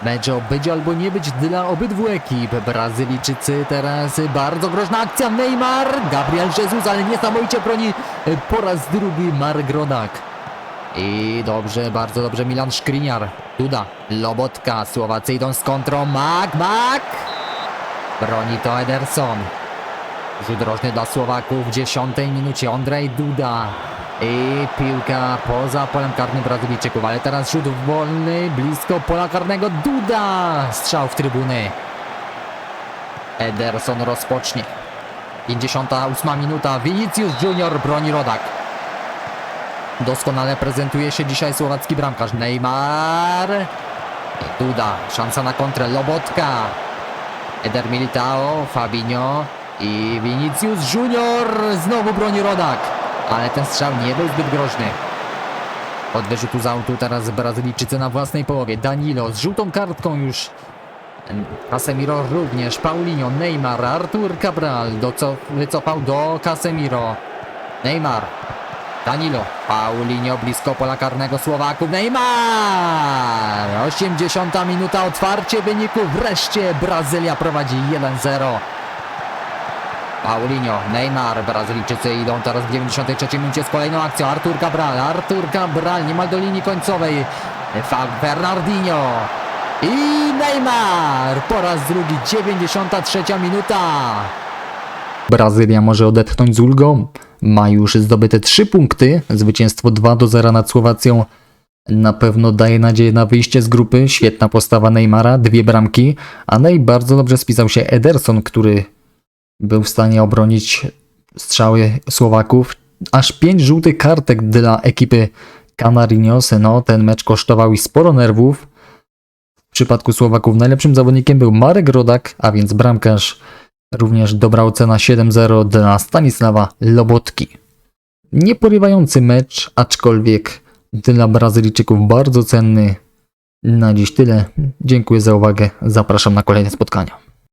O być albo nie być dla obydwu ekip. Brazylijczycy teraz bardzo groźna akcja. Neymar, Gabriel Jesus, ale niesamowicie broni po raz drugi Mark. I dobrze, bardzo dobrze Milan Szkriniar. Duda, Lobotka, Słowacy idą z kontrą. Mak, Mak! Broni to Ederson. Rzut rożny dla Słowaków w dziesiątej minucie. Andrzej Duda. I piłka poza polem karnym Brazylijczyków, ale teraz rzut wolny blisko pola karnego. Duda! Strzał w trybuny. Ederson rozpocznie. 58 minuta. Vinicius Junior broni Rodak. Doskonale prezentuje się dzisiaj słowacki bramkarz Neymar. Duda, szansa na kontrę, Lobotka. Eder Militao, Fabinho i Vinicius Junior znowu broni Rodak. Ale ten strzał nie był zbyt groźny. Od wyrzutu z autu teraz Brazylijczycy na własnej połowie. Danilo z żółtą kartką już. Casemiro również, Paulinho, Neymar, Artur Cabral doco- wycofał do Casemiro. Neymar, Danilo, Paulinho blisko pola karnego Słowaków, Neymar! 80 minuta, otwarcie wyniku, wreszcie Brazylia prowadzi 1-0. Paulinho, Neymar, Brazylijczycy idą teraz w 93 minucie z kolejną akcją, Artur Cabral, Artur Cabral niemal do linii końcowej, Bernardinho i Neymar po raz drugi, 93 minuta. Brazylia może odetchnąć z ulgą. Ma już zdobyte 3 punkty. Zwycięstwo 2 do 0 nad Słowacją. Na pewno daje nadzieję na wyjście z grupy. Świetna postawa Neymara, dwie bramki. A nej bardzo dobrze spisał się Ederson, który był w stanie obronić strzały Słowaków. Aż 5 żółtych kartek dla ekipy Canarinos. No, ten mecz kosztował ich sporo nerwów. W przypadku Słowaków najlepszym zawodnikiem był Marek Rodak, a więc bramkarz Również dobra ocena 7-0 dla Stanisława Lobotki. Nieporywający mecz, aczkolwiek dla Brazylijczyków bardzo cenny. Na dziś tyle. Dziękuję za uwagę. Zapraszam na kolejne spotkania.